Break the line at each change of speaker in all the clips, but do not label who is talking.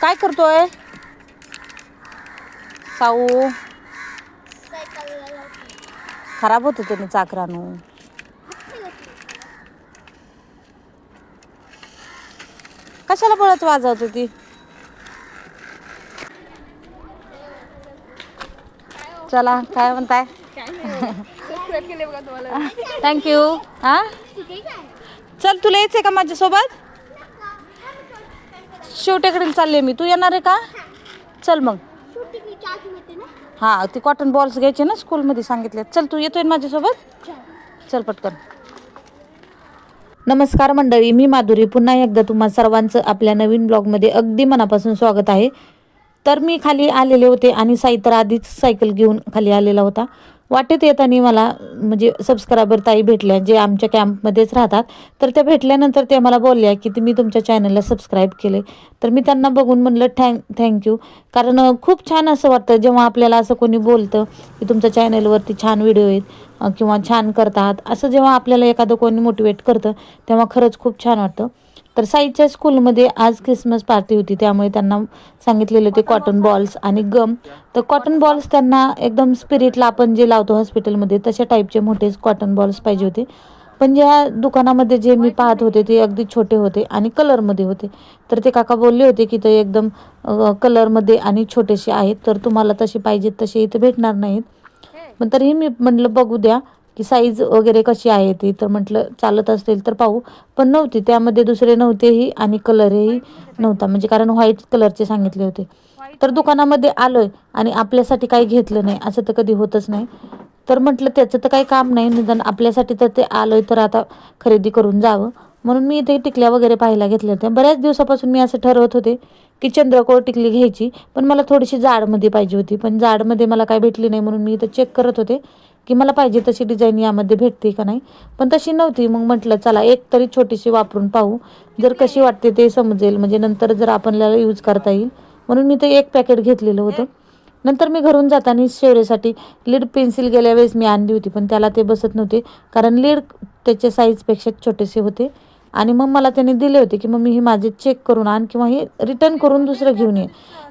काय करतोय? साऊ. खराब होते त्याने चाकरानू. कशाला पळत वाजवत होती? चला काय म्हणताय? थँक्यू हा? चल तुला यायचंय का माझ्यासोबत? शेवटेकडे चालले मी. तू येणार आहे का? चल मग. हा ती कॉटन बॉल्स घ्यायचे ना स्कूलमध्ये सांगितले. चल तू येतोय ना माझ्यासोबत? चल पटकन. नमस्कार मंडळी मी माधुरी. पुन्हा एकदा तुम्हा सर्वांचं आपल्या नवीन ब्लॉगमध्ये अगदी मनापासून स्वागत आहे. तर मी खाली आलेले होते आणि साई तर आधीच सायकल घेऊन खाली आलेला होता. वाटेत येताना मला म्हणजे सबस्क्रायबर ताई भेटल्या जे आमच्या कॅम्पमध्येच राहतात तर त्या भेटल्यानंतर त्या मला बोलल्या की ते मी तुमच्या चॅनलला सबस्क्राईब केले तर मी त्यांना बघून म्हणलं थँक थँक्यू कारण खूप छान असं वाटतं जेव्हा आपल्याला असं कोणी बोलतं की तुमच्या चॅनलवरती छान व्हिडिओ आहेत किंवा छान करतात. असं जेव्हा आपल्याला एखादं कोणी मोटिवेट करतं तेव्हा खरंच खूप छान वाटतं. तर साईच्या स्कूलमध्ये आज क्रिसमस पार्टी होती. त्यामुळे त्यांना सांगितलेले होते कॉटन बॉल्स आणि गम तर कॉटन बॉल्स त्यांना एकदम स्पिरिटला आपण जे लावतो हॉस्पिटलमध्ये तशा टाईपचे मोठे कॉटन बॉल्स पाहिजे होते. पण ज्या दुकानामध्ये जे मी पाहत होते ते अगदी छोटे होते आणि कलरमध्ये होते. तर ते काका बोलले होते की ते एकदम कलरमध्ये आणि छोटेसे आहेत. तर तुम्हाला तसे पाहिजेत तसे इथे भेटणार नाहीत. पण तरीही मी म्हटलं बघू द्या. की साईज वगैरे कशी आहे ती तर म्हटलं चालत असेल तर पाहू. पण नव्हती त्यामध्ये दुसरे नव्हतेही आणि कलरही नव्हता म्हणजे कारण व्हाईट कलरचे सांगितले होते. तर दुकानामध्ये आलोय आणि आपल्यासाठी काही घेतलं नाही असं तर कधी होतच नाही. तर म्हटलं त्याचं तर काही काम नाही निदान आपल्यासाठी तर ते आलोय तर आता खरेदी करून जावं. म्हणून मी इथे टिकल्या वगैरे पाहायला घेतल्या होत्या. बऱ्याच दिवसापासून मी असं ठरवत होते की चंद्रकोर टिकली घ्यायची पण मला थोडीशी जाडमध्ये पाहिजे होती. पण जाडमध्ये मला काय भेटली नाही म्हणून मी इथं चेक करत होते. की मला पाहिजे तशी डिझाईन यामध्ये भेटते का नाही. पण तशी नव्हती. मग म्हटलं चला एक तरी छोटीशी वापरून पाहू. जर कशी वाटते ते समजेल. म्हणजे नंतर जर आपल्याला यूज करता येईल. म्हणून मी ते एक पॅकेट घेतलेलं होतं. नंतर मी घरून जाताना शेवरेसाठी लीड पेन्सिल गेल्या वेळेस मी आणली होती पण त्याला ते बसत नव्हते. कारण लीड त्याच्या साईजपेक्षा छोटेसे होते. आणि मग मला त्याने दिले होते की मग मी हे माझे चेक करून आण किंवा हे रिटर्न करून दुसरं घेऊन ये.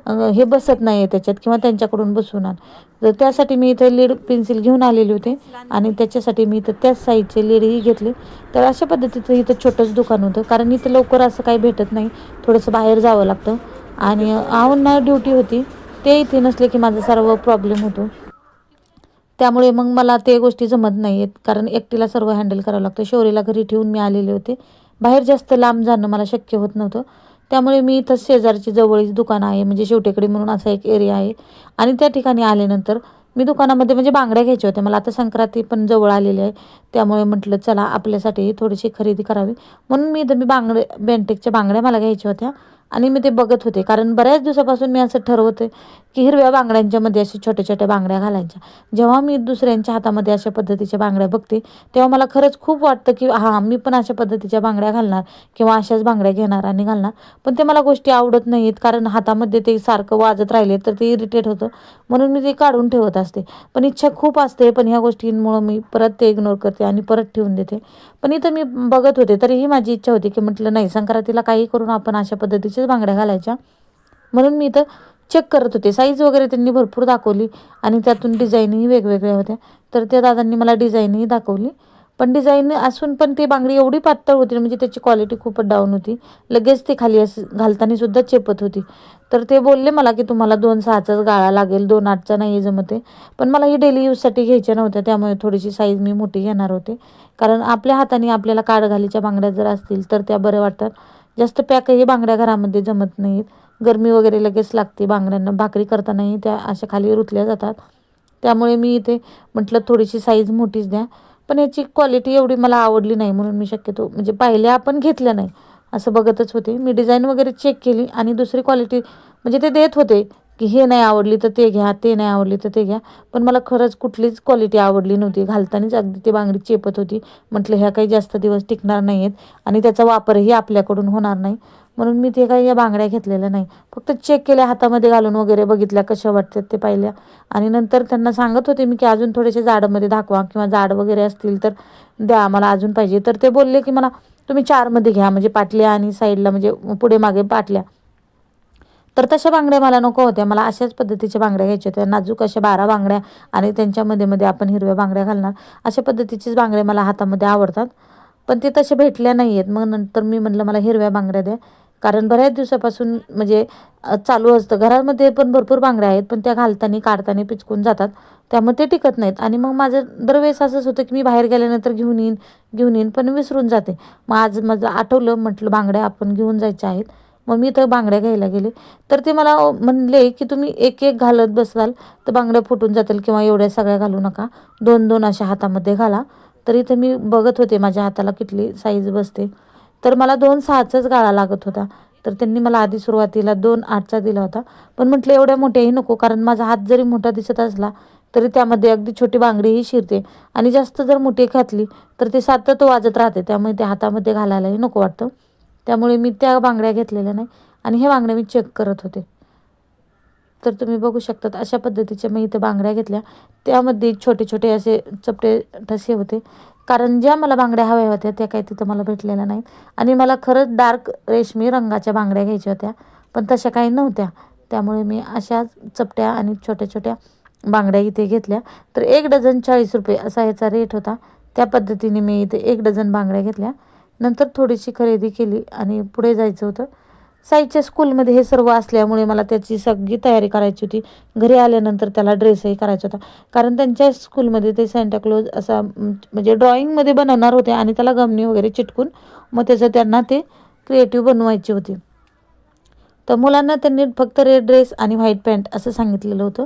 हे बसत नाही आहे त्याच्यात किंवा त्यांच्याकडून बसून आण. तर त्यासाठी मी इथे लीड पेन्सिल घेऊन आलेले होते आणि त्याच्यासाठी मी इथं त्याच साईजचे लीडही घेतले. तर अशा पद्धतीचं इथं छोटंच दुकान होतं. कारण इथं लवकर असं काही भेटत नाही. थोडंसं बाहेर जावं लागतं. आणि आऊन ना ड्युटी होती. ते इथे नसले की माझा सर्व प्रॉब्लेम होतो. त्यामुळे मग मला ते गोष्टी जमत नाही आहेत कारण एकटीला सर्व हँडल करावं लागतं. शौरीला घरी ठेवून मी आलेले होते. बाहेर जास्त लांब जाणं मला शक्य होत नव्हतं. त्यामुळे मी इथं शेजारची जवळीच दुकान आहे म्हणजे शेवटेकडे म्हणून असा एक एरिया आहे. आणि त्या ठिकाणी आल्यानंतर मी दुकानामध्ये म्हणजे बांगड्या घ्यायच्या होत्या. मला आता संक्रांती पण जवळ आलेली आहे. त्यामुळे म्हटलं चला आपल्यासाठी थोडीशी खरेदी करावी. म्हणून मी इथं मी बांगडे बेंटेकच्या बांगड्या मला घ्यायच्या होत्या. आणि मी ते बघत होते. कारण बऱ्याच दिवसापासून मी असं ठरवते की हिरव्या बांगड्यांच्यामध्ये अशा छोट्या छोट्या बांगड्या घालायच्या. जेव्हा मी दुसऱ्यांच्या हातामध्ये अशा पद्धतीच्या बांगड्या बघते तेव्हा मला खरंच खूप वाटतं की हां मी पण अशा पद्धतीच्या बांगड्या घालणार किंवा अशाच बांगड्या घेणार आणि घालणार. पण ते मला गोष्टी आवडत नाहीत कारण हातामध्ये ते सारखं वाजत राहिले तर ते इरिटेट होतं. म्हणून मी ते काढून ठेवत असते. पण इच्छा खूप असते पण ह्या गोष्टींमुळं मी परत ते इग्नोर करते आणि परत ठेवून देते. पण इथं मी बघत होते तरीही माझी इच्छा होती की म्हटलं नाही संक्रांतीला काही करून आपण अशा पद्धतीच्याच बांगड्या घालायच्या. म्हणून मी इथं चेक करत होते. साईज वगैरे त्यांनी भरपूर दाखवली आणि त्यातून डिझाईनही वेगवेगळ्या होत्या. तर त्या दादांनी मला डिझाईनही दाखवली. पण डिझाईन असून पण ती बांगडी एवढी पातळ होती ना, म्हणजे त्याची क्वालिटी खूपच डाऊन होती. लगेच ती खाली असं घालताना सुद्धा चेपत होती. तर ते बोलले मला की तुम्हाला दोन सहाचाच गाळा लागेल दोन आठचा नाही जमते पण मला ही डेली यूजसाठी घ्यायच्या नव्हत्या त्यामुळे थोडीशी साईज मी मोठी घेणार होते. कारण आपल्या हाताने आपल्याला काडघालीच्या बांगड्या जर असतील तर त्या बऱ्या वाटतात. जास्त पॅकही बांगड्या घरामध्ये जमत नाहीत. गरमी वगैरे लगेच लागते बांगड्यांना भाकरी करतानाही त्या अशा खाली रुतल्या जातात. त्यामुळे मी इथे म्हटलं थोडीशी साईज मोठीच द्या. पण याची क्वालिटी एवढी मला आवडली नाही म्हणून मी शक्यतो म्हणजे पाहिल्या आपण घेतल्या नाही. असं बघतच होते. मी डिझाईन वगैरे चेक केली आणि दुसरी क्वालिटी म्हणजे ते देत होते. की हे नाही आवडली तर ते घ्या ते नाही आवडली तर ते घ्या. पण मला खरंच कुठलीच क्वालिटी आवडली नव्हती. घालतानाच अगदी ती बांगडी चेपत होती. म्हटलं ह्या काही जास्त दिवस टिकणार नाही आहेत आणि त्याचा वापरही आपल्याकडून होणार नाही. म्हणून मी ते काही या बांगड्या घेतलेल्या नाही. फक्त चेक केल्या हातामध्ये घालून वगैरे बघितल्या कशा वाटतात ते पाहिल्या. आणि नंतर त्यांना सांगत होते मी की अजून थोडेसे जाडमध्ये दाखवा किंवा जाड वगैरे असतील तर द्या मला अजून पाहिजे. तर ते बोलले की मला तुम्ही चारमध्ये घ्या म्हणजे पाटल्या आणि साईडला म्हणजे पुढे मागे पाटल्या. तर तशा बांगड्या मला नको होत्या. मला अशाच पद्धतीच्या बांगड्या घ्यायच्या होत्या. नाजूक अशा बारा बांगड्या आणि त्यांच्यामध्ये मध्ये आपण हिरव्या बांगड्या घालणार. अशा पद्धतीचेच बांगड्या मला हातामध्ये आवडतात. पण ते तसे भेटल्या नाही आहेत मग नंतर मी म्हटलं मला हिरव्या बांगड्या द्या. कारण बऱ्याच दिवसापासून म्हणजे चालू असतं. घरामध्ये पण भरपूर बांगड्या आहेत पण त्या घालताना काढताना पिचकून जातात. त्यामुळे ते टिकत नाहीत. आणि मग माझं दरवेळेस असंच होतं की मी बाहेर गेल्यानंतर घेऊन येईन घेऊन येईन पण विसरून जाते. मग आज माझं आठवलं म्हटलं बांगड्या आपण घेऊन जायच्या आहेत. मग मी तर बांगड्या घ्यायला गेले. तर ते मला म्हणले की तुम्ही एक एक घालत बसाल तर बांगड्या फुटून जातील किंवा एवढ्या सगळ्या घालू नका. दोन दोन अशा हातामध्ये घाला. तरी तर मी बघत होते माझ्या हाताला किती साईज बसते. तर मला दोन सहाचाच गाळा लागत होता. तर त्यांनी मला आधी सुरुवातीला दोन आठचा दिला होता. पण म्हटलं एवढ्या मोठ्याही नको कारण माझा हात जरी मोठा दिसत असला तरी त्यामध्ये अगदी छोटी बांगडीही शिरते. आणि जास्त जर मोठी घातली तर ते सातत वाजत राहते त्यामुळे ते हातामध्ये घालायलाही नको वाटतं. त्यामुळे मी त्या बांगड्या घेतलेल्या नाही. आणि हे बांगड्या मी चेक करत होते. तर तुम्ही बघू शकतात अशा पद्धतीच्या मी इथे बांगड्या घेतल्या. त्यामध्ये छोटे छोटे असे चपटे ठसे होते. कारण ज्या मला बांगड्या हव्या होत्या त्या काही तिथं मला भेटलेल्या नाहीत. आणि मला खरंच डार्क रेशमी रंगाच्या बांगड्या घ्यायच्या होत्या. पण तशा काही नव्हत्या. त्यामुळे मी अशा चपट्या आणि छोट्या छोट्या बांगड्या इथे घेतल्या. तर एक डझन चाळीस रुपये असा ह्याचा रेट होता. त्या पद्धतीने मी इथे एक डझन बांगड्या घेतल्या. नंतर थोडीशी खरेदी केली आणि पुढे जायचं होतं. साईच्या स्कूलमध्ये हे सर्व असल्यामुळे मला त्याची सगळी तयारी करायची होती. घरी आल्यानंतर त्याला ड्रेसही करायचा होता. कारण त्यांच्या स्कूलमध्ये ते सँटाक्लोज असा म्हणजे ड्रॉइंगमध्ये बनवणार होते आणि त्याला गमणी वगैरे चिटकून मग त्याचं त्यांना ते क्रिएटिव्ह बनवायची होती. तर मुलांना त्यांनी फक्त रेड ड्रेस आणि व्हाईट पॅन्ट असं सांगितलेलं होतं.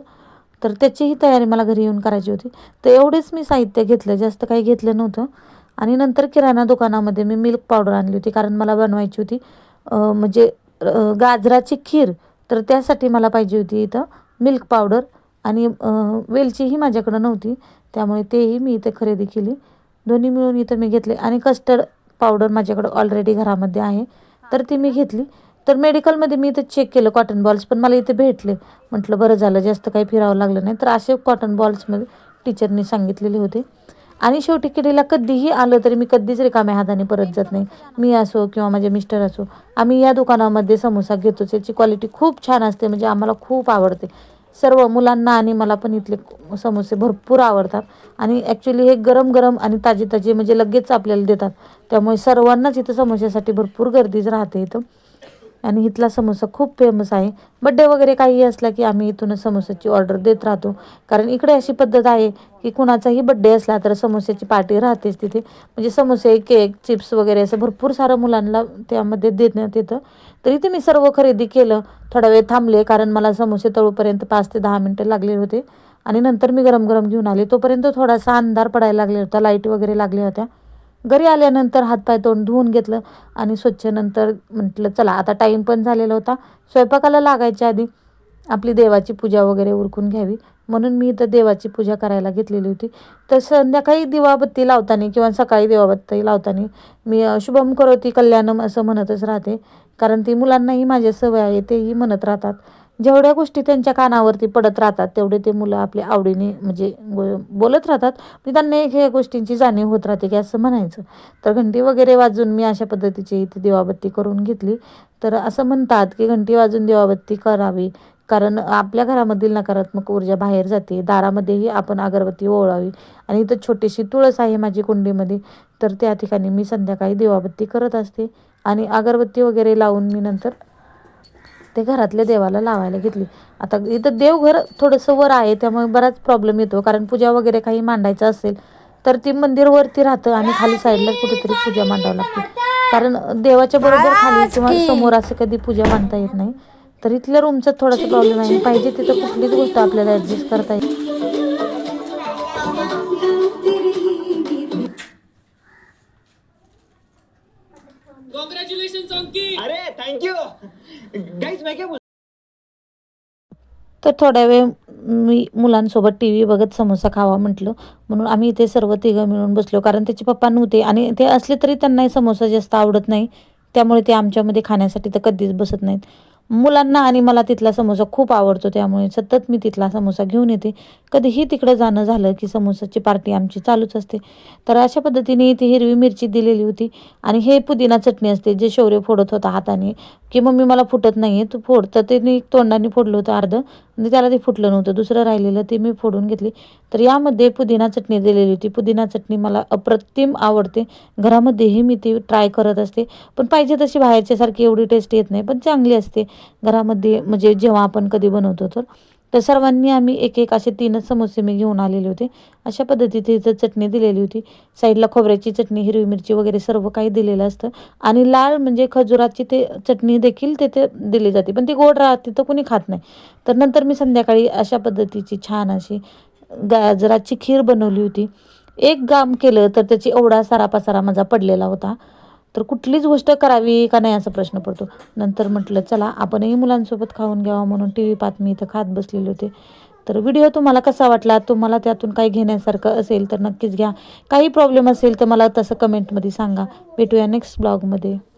तर त्याचीही तयारी मला घरी येऊन करायची होती. तर एवढेच मी साहित्य घेतलं. जास्त काही घेतलं नव्हतं. आणि नंतर किराणा दुकानामध्ये मी मिल्क पावडर आणली होती कारण मला बनवायची होती. म्हणजे गाजराची खीर तर त्यासाठी मला पाहिजे होती इथं मिल्क पावडर आणि वेलचीही माझ्याकडं नव्हती त्यामुळे तेही मी इथे खरेदी केली. दोन्ही मिळून इथं मी घेतले. आणि कस्टर्ड पावडर माझ्याकडं ऑलरेडी घरामध्ये आहे. तर ती मी घेतली. तर मेडिकलमध्ये मी इथं चेक केलं कॉटन बॉल्स पण मला इथे भेटले. म्हटलं बरं झालं जास्त काही फिरावं लागलं नाही. तर असे कॉटन बॉल्समध्ये टीचरनी सांगितलेले होते. आणि शेवटी किडीला कधीही आलं तरी मी कधीच रिकाम्या हाताने परत जात नाही. मी असो किंवा माझे मिस्टर असो आम्ही या दुकानामध्ये समोसा घेतोच. याची क्वालिटी खूप छान असते म्हणजे आम्हाला खूप आवडते. सर्व मुलांना आणि मला पण इथले समोसे भरपूर आवडतात. आणि ॲक्च्युली हे गरम गरम आणि ताजे ताजे म्हणजे लगेच आपल्याला देतात. त्यामुळे सर्वांनाच इथं समोश्यासाठी भरपूर गर्दीच राहते इथं. आणि इथला समोसा खूप फेमस आहे. बड्डे वगैरे काही असला की आम्ही इथूनच समोसाची ऑर्डर देत राहतो. कारण इकडे अशी पद्धत आहे की कुणाचाही बड्डे असला तर समोस्याची पार्टी राहतेच तिथे. म्हणजे समोसे केक चिप्स वगैरे असं भरपूर सारं मुलांना त्यामध्ये देण्यात येतं. तर इथे मी सर्व खरेदी केलं. थोडा वेळ थांबले कारण मला समोसे तळूपर्यंत पाच ते दहा मिनटं लागले होते. आणि नंतर मी गरम गरम घेऊन आले. तोपर्यंत थोडासा अंधार पडायला लागले होता. लाइट वगैरे लागल्या होत्या. घरी आल्यानंतर हातपाय तोंड धुवून घेतलं आणि स्वच्छ नंतर म्हटलं चला आता टाईम पण झालेला होता. स्वयंपाकाला लागायच्या आधी आपली देवाची पूजा वगैरे उरकून घ्यावी. म्हणून मी इथं देवाची पूजा करायला घेतलेली होती. तर संध्याकाळी दिवाबत्ती लावताना किंवा सकाळी दिवाबत्ती लावताना मी शुभम करोती कल्याणम असं म्हणतच राहते. कारण ती मुलांनाही माझ्या सवय आहे तेही म्हणत राहतात. जेवढ्या गोष्टी त्यांच्या कानावरती पडत राहतात तेवढे ते मुलं आपल्या आवडीने म्हणजे बोलत राहतात. मी त्यांना एक ह्या गोष्टींची जाणीव होत राहते की असं म्हणायचं. तर घंटी वगैरे वाजून मी अशा पद्धतीची इथे दिवाबत्ती करून घेतली. तर असं म्हणतात की घंटी वाजून दिवाबत्ती करावी. कारण आपल्या घरामधील नकारात्मक ऊर्जा बाहेर जाते. दारामध्येही आपण अगरबत्ती ओवाळावी. आणि इथं छोटीशी तुळस आहे माझी कुंडीमध्ये. तर त्या ठिकाणी मी संध्याकाळी दिवाबत्ती करत असते. आणि अगरबत्ती वगैरे लावून मी नंतर ते घरातल्या देवाला लावायला घेतली. आता इथं देवघर थोडंसं वर आहे त्यामुळे बराच प्रॉब्लेम येतो. कारण पूजा वगैरे काही मांडायचं असेल तर ती मंदिर वरती राहतं आणि खाली साईडला कुठेतरी पूजा मांडावं लागते. कारण देवाच्या बरोबर खाली किंवा समोर असं कधी पूजा मांडता येत नाही. तर इथल्या रूमचा थोडासा प्रॉब्लेम आहे. पाहिजे तिथं कुठलीच गोष्ट आपल्याला ॲडजस्ट करता येईल
कॉंग्रॅच्युलेशन
अरे थँक्यू गाईज वेगळ्या
तर थोड्या वेळ मी मुलांसोबत टी व्ही बघत समोसा खावा म्हटलं. म्हणून आम्ही इथे सर्व तिघं मिळून बसलो. कारण त्याचे पप्पा नव्हते आणि ते असले तरी त्यांनाही समोसा जास्त आवडत नाही. त्यामुळे ते आमच्यामध्ये खाण्यासाठी तर कधीच बसत नाहीत. मुलांना आणि मला तिथला समोसा खूप आवडतो त्यामुळे सतत मी तिथला समोसा घेऊन येते. कधीही तिकडं जाणं झालं की समोसाची पार्टी आमची चालूच असते. तर अशा पद्धतीने ती हिरवी मिरची दिलेली होती आणि हे पुदिना चटणी असते जे शौर्य फोडत होता हाताने की मम्मी मला फुटत नाही आहे तू फोड. तर ते मी तोंडाने फोडलं होतं अर्धं म्हणजे त्याला ते फुटलं नव्हतं. दुसरं राहिलेलं ते मी फोडून घेतली. तर यामध्ये पुदिना चटणी दिलेली होती. पुदिना चटणी मला अप्रतिम आवडते. घरामध्येही मी ती ट्राय करत असते. पण पाहिजे तशी बाहेरच्यासारखी एवढी टेस्ट येत नाही पण चांगली असते. घरामध्ये म्हणजे जेव्हा आपण कधी बनवतो तर. तर सर्वांनी आम्ही एक एक असे तीनच समोसे मी घेऊन आलेले होते. अशा पद्धतीची इथं चटणी दिलेली होती. साईडला खोबऱ्याची चटणी हिरवी मिरची वगैरे सर्व काही दिलेलं असतं. आणि लाल म्हणजे खजुराची ते चटणी देखील तिथे दिली जाते. पण ती गोड राहते तर कोणी खात नाही. तर नंतर मी संध्याकाळी अशा पद्धतीची छान अशी गाजराची खीर बनवली होती. एक गाम केलं तर त्याची एवढा सारा पसारा माझा पडलेला होता. तर कुठलीच गोष्ट करावी का नाही असा प्रश्न पडतो. नंतर म्हटलं चला आपणही मुलांसोबत खाऊन घ्यावा म्हणून टी व्ही पाहत मी इथं खात बसलेले होते. तर व्हिडिओ तुम्हाला कसा वाटला? तुम्हाला त्यातून काही घेण्यासारखं असेल तर नक्कीच घ्या. काही प्रॉब्लेम असेल तर मला तसं कमेंटमध्ये सांगा. भेटूया नेक्स्ट ब्लॉगमध्ये.